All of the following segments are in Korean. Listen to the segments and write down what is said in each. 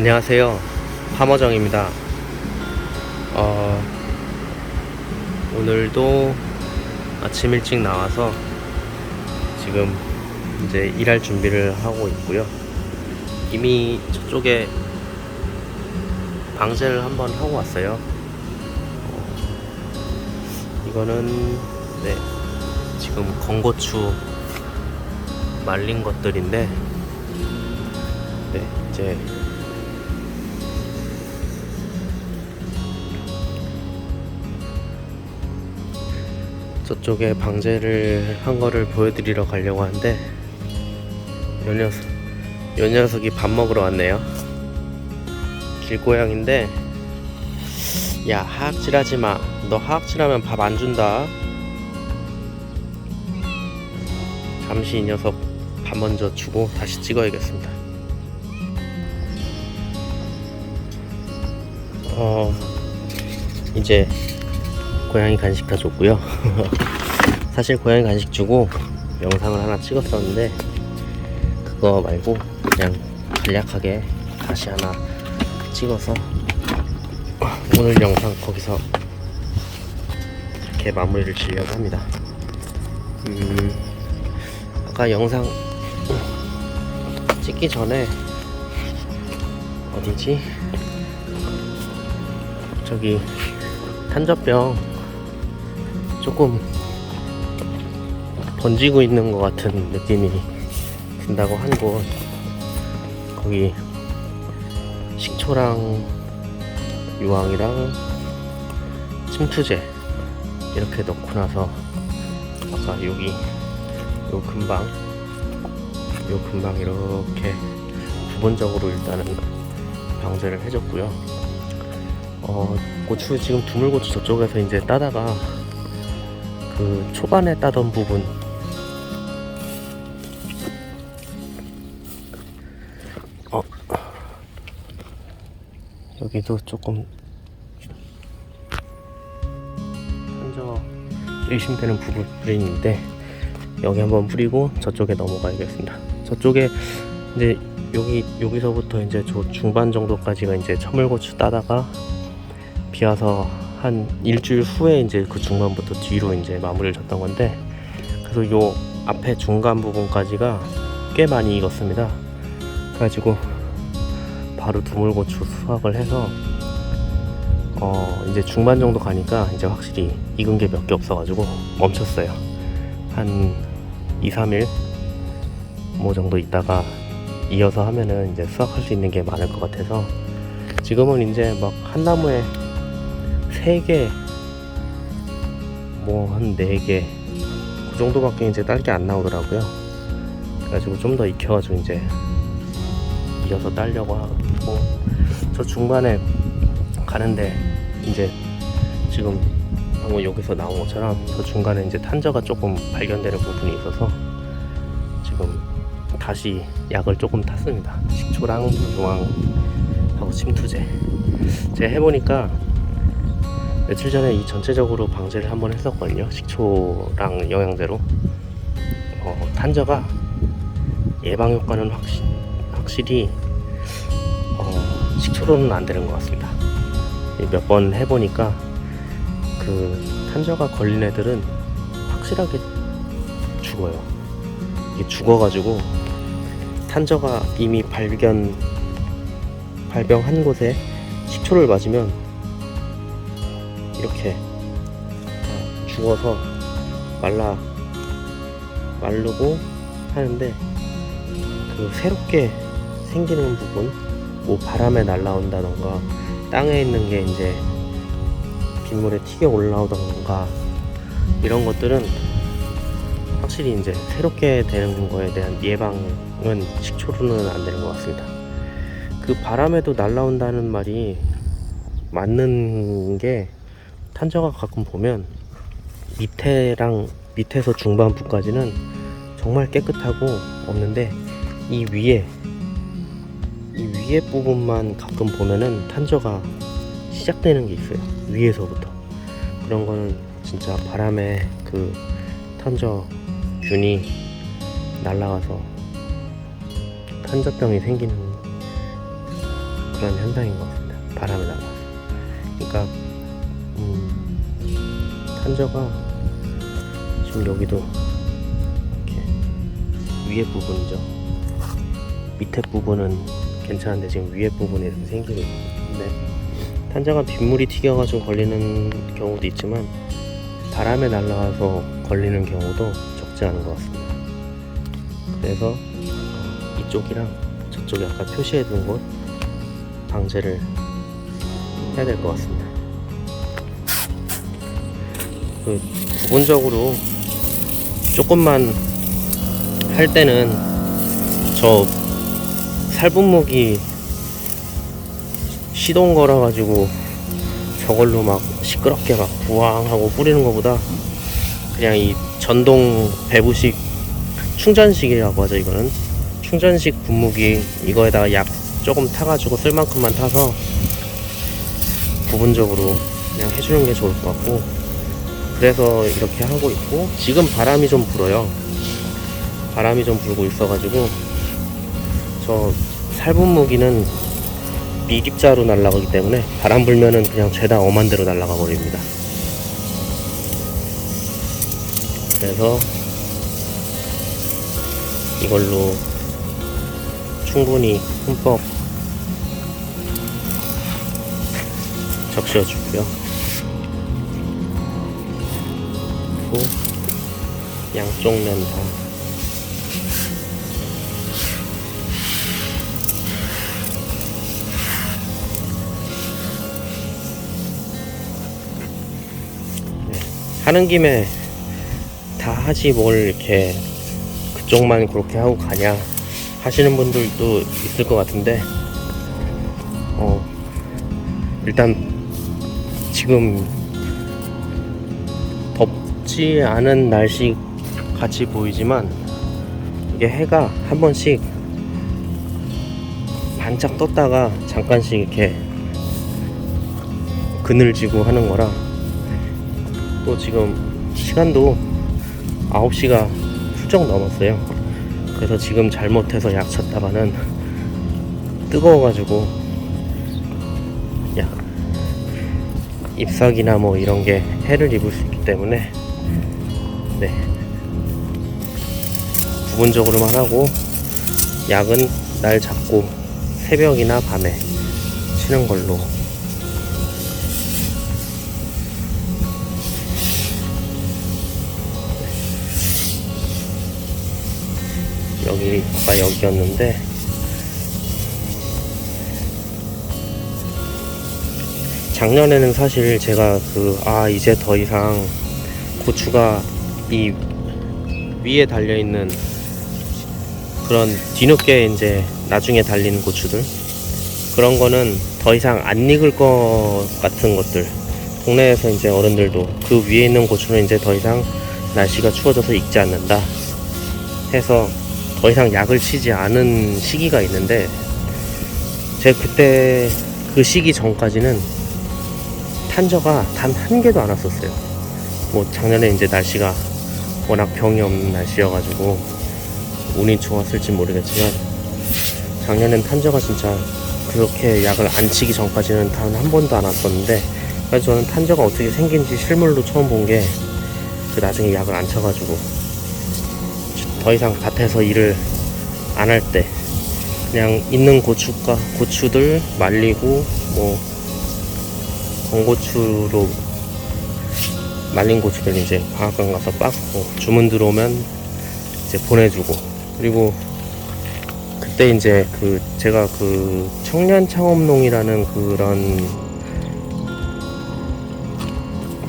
안녕하세요. 파머정입니다. 어, 오늘도 아침 일찍 나와서 지금 이제 일할 준비를 하고 있고요. 이미 저쪽에 방제를 한번 하고 왔어요. 어, 이거는 네, 지금 건고추 말린 것들인데 네, 이제 저쪽에 방제를 한 거를 보여드리러 가려고 하는데 요 녀석 요 녀석이 밥 먹으러 왔네요. 길고양인데 야 하악질 하지 마 너 하악질하면 밥 안 준다. 잠시 이 녀석 밥 먼저 주고 다시 찍어야겠습니다. 어 이제 고양이 간식 다 줬고요. 사실 고양이 간식 주고 영상을 하나 찍었었는데 그거 말고 그냥 간략하게 다시 하나 찍어서 오늘 영상 거기서 이렇게 마무리를 지려고 합니다. 음, 아까 영상 찍기 전에 어디지? 저기 탄저병 조금 번지고 있는 것 같은 느낌이 든다고 한 곳. 거기 식초랑 유황이랑 침투제 이렇게 넣고 나서 아까 여기 요 근방 요 근방 이렇게 부분적으로 일단은 방제를 해줬고요. 어 고추 지금 두물고추 저쪽에서 이제 따다가 그 초반에 따던 부분. 어. 여기도 조금 한저 의심되는 부분이 있는데 여기 한번 뿌리고 저쪽에 넘어가야겠습니다. 저쪽에 이제 여기 여기서부터 이제 저 중반 정도까지가 이제 첨을고추 따다가 비 와서 한 일주일 후에 이제 그 중반부터 뒤로 이제 마무리를 졌던 건데 그래서 요 앞에 중간 부분까지가 꽤 많이 익었습니다. 그래가지고 바로 두물고추 수확을 해서 어 이제 중반 정도 가니까 이제 확실히 익은 게 몇 개 없어가지고 멈췄어요. 한 2, 3일 뭐 정도 있다가 이어서 하면은 이제 수확할 수 있는 게 많을 것 같아서 지금은 이제 막 한 나무에 3개, 뭐 한 4개, 그 정도밖에 이제 딸기 안 나오더라고요. 그래가지고 좀 더 익혀가지고 이제 이어서 딸려고 하고, 저 중반에 가는데 이제 지금 방금 여기서 나온 것처럼 저 중간에 이제 탄저가 조금 발견되는 부분이 있어서 지금 다시 약을 조금 탔습니다. 식초랑 유황하고 침투제. 제가 해보니까 며칠 전에 이 전체적으로 방제를 한번 했었거든요. 식초랑 영양제로. 어, 탄저가 예방 효과는 확실, 확실히 어, 식초로는 안 되는 것 같습니다. 몇 번 해보니까 그 탄저가 걸린 애들은 확실하게 죽어요. 이게 죽어가지고 탄저가 이미 발견 발병한 곳에 식초를 맞으면 이렇게 죽어서 말라 마르고 하는데 그 새롭게 생기는 부분 뭐 바람에 날라온다던가 땅에 있는 게 이제 빗물에 튀겨 올라오던가 이런 것들은 확실히 이제 새롭게 되는 거에 대한 예방은 식초로는 안 되는 것 같습니다. 그 바람에도 날라온다는 말이 맞는 게 탄저가 가끔 보면 밑에랑 밑에서 중반부까지는 정말 깨끗하고 없는데 이 위에 이 위에 부분만 가끔 보면은 탄저가 시작되는 게 있어요 위에서부터 그런 거는 진짜 바람에 그 탄저 균이 날라가서 탄저병이 생기는 그런 현상인 것 같습니다. 바람에 날아서. 그러니까 음, 탄저가 지금 여기도 이렇게 위에 부분이죠. 밑에 부분은 괜찮은데 지금 위에 부분에 이렇게 생기고 있는데 탄저가 빗물이 튀겨가지고 걸리는 경우도 있지만 바람에 날아가서 걸리는 경우도 적지 않은 것 같습니다. 그래서 어, 이쪽이랑 저쪽에 아까 표시해 둔 곳 방제를 해야 될 것 같습니다. 그 부분적으로 조금만 할 때는 저 살분목이 시동 걸어 가지고 저걸로 막 시끄럽게 막 우왕 하고 뿌리는 것보다 그냥 이 전동 배부식 충전식이라고 하죠 이거는. 충전식 분무기 이거에다가 약 조금 타가지고 쓸 만큼만 타서 부분적으로 그냥 해주는 게 좋을 것 같고 그래서 이렇게 하고 있고 지금 바람이 좀 불어요 바람이 좀 불고 있어 가지고 저 살분무기는 미립자로 날아가기 때문에 바람 불면은 그냥 죄다 엄한 대로 날아가 버립니다 그래서 이걸로 충분히 흠뻑 적셔 주고요. 그리고 양쪽 면 다. 네, 하는 김에 다 하지 뭘 이렇게 그쪽만 그렇게 하고 가냐 하시는 분들도 있을 것 같은데 어 일단 지금 덥지 않은 날씨 같이 보이지만 이게 해가 한 번씩 반짝 떴다가 잠깐씩 이렇게 그늘지고 하는 거라 또 지금 시간도 9시가 훌쩍 넘었어요. 그래서 지금 잘못해서 약 쳤다가는 뜨거워가지고 야 잎사귀나 뭐 이런 게 해를 입을 수 있기 때문에 네. 부분적으로만 하고 약은 날 잡고 새벽이나 밤에 치는 걸로. 여기가 여기였는데. 작년에는 사실 제가 그 아 이제 더 이상 고추가 이 위에 달려 있는 그런 뒤늦게 이제 나중에 달리는 고추들 그런 거는 더 이상 안 익을 것 같은 것들 동네에서 이제 어른들도 그 위에 있는 고추는 이제 더 이상 날씨가 추워져서 익지 않는다 해서 더 이상 약을 치지 않은 시기가 있는데 제가 그때 그 시기 전까지는 탄저가 단 한 개도 안 왔었어요. 뭐 작년에 이제 날씨가 워낙 병이 없는 날씨여가지고 운이 좋았을지 모르겠지만 작년엔 탄저가 진짜 그렇게 약을 안 치기 전까지는 단 한 번도 안 왔었는데 그래서 저는 탄저가 어떻게 생긴지 실물로 처음 본 게 그 나중에 약을 안 쳐가지고 더 이상 밭에서 일을 안 할 때 그냥 있는 고추가 고추들 말리고 뭐 건고추로 말린 고추들 이제 방앗간 가서 빻고 주문 들어오면 이제 보내주고 그리고 그때 이제 그 제가 그 청년 창업농이라는 그런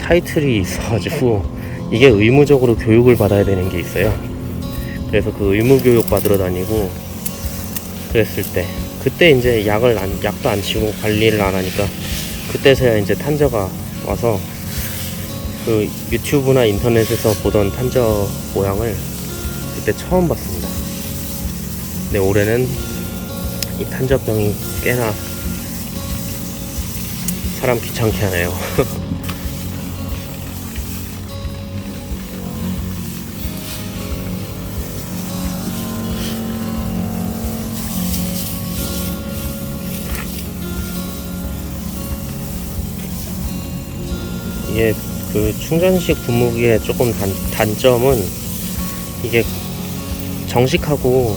타이틀이 있어가지고 이게 의무적으로 교육을 받아야 되는 게 있어요. 그래서 그 의무 교육 받으러 다니고 그랬을 때 그때 이제 약을 안, 약도 안 치고 관리를 안 하니까 그때서야 이제 탄저가 와서 그 유튜브나 인터넷에서 보던 탄저 모양을 그때 처음 봤습니다. 근데 올해는 이 탄저병이 꽤나 사람 귀찮게 하네요. 이게 그 충전식 분무기의 조금 단, 단점은 이게 정식하고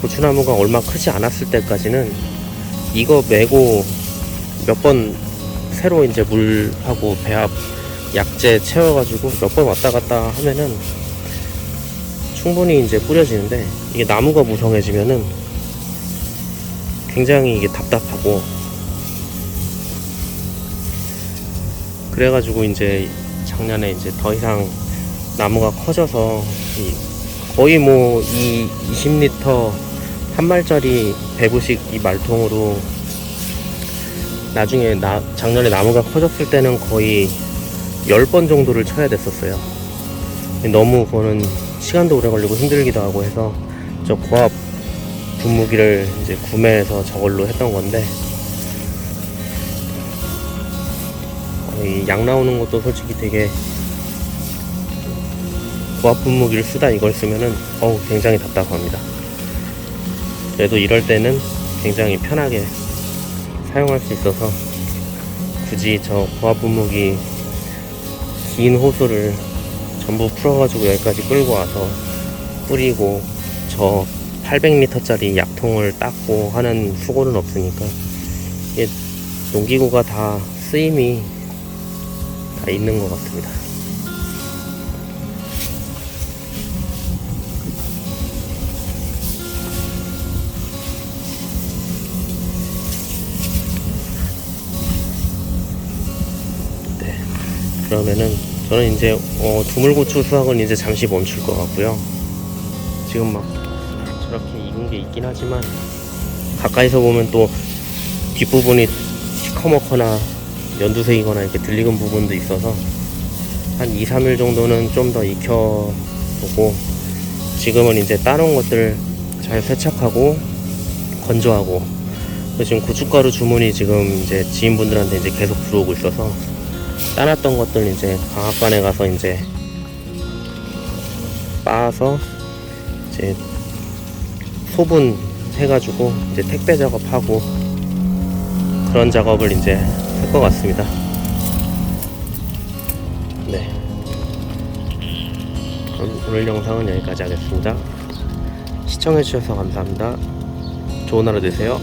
고추나무가 얼마 크지 않았을 때까지는 이거 메고 몇 번 새로 이제 물하고 배합 약재 채워가지고 몇 번 왔다 갔다 하면은 충분히 이제 뿌려지는데 이게 나무가 무성해지면은 굉장히 이게 답답하고 그래가지고 이제 작년에 이제 더 이상 나무가 커져서 이 거의 뭐 이 20리터 한 말짜리 배부식 이 말통으로 나중에 나, 작년에 나무가 커졌을 때는 거의 10번 정도를 쳐야 됐었어요. 너무 그거는 시간도 오래 걸리고 힘들기도 하고 해서 저 고압 분무기를 이제 구매해서 저걸로 했던 건데 이약 나오는 것도 솔직히 되게 고압 분무기를 쓰다 이걸 쓰면은 어우 굉장히 답답합니다. 그래도 이럴 때는 굉장히 편하게 사용할 수 있어서 굳이 저 고압 분무기 긴 호수를 전부 풀어가지고 여기까지 끌고 와서 뿌리고 저 800리터짜리 약통을 닦고 하는 수고는 없으니까 이게 농기구가 다 쓰임이 다 있는 것 같습니다. 네. 그러면은 저는 이제 어, 두물고추 수확은 이제 잠시 멈출 것 같고요. 지금 막 저렇게 익은 게 있긴 하지만 가까이서 보면 또 뒷부분이 시커멓거나 연두색이거나 이렇게 들리는 부분도 있어서 한 2, 3일 정도는 좀 더 익혀보고 지금은 이제 따놓은 것들 잘 세척하고 건조하고 지금 고춧가루 주문이 지금 이제 지인분들한테 이제 계속 들어오고 있어서 따놨던 것들 이제 방앗간에 가서 이제 빻아서 이제 소분 해가지고 이제 택배 작업하고 그런 작업을 이제 할 것 같습니다. 네. 그럼 오늘 영상은 여기까지 하겠습니다. 시청해주셔서 감사합니다. 좋은 하루 되세요.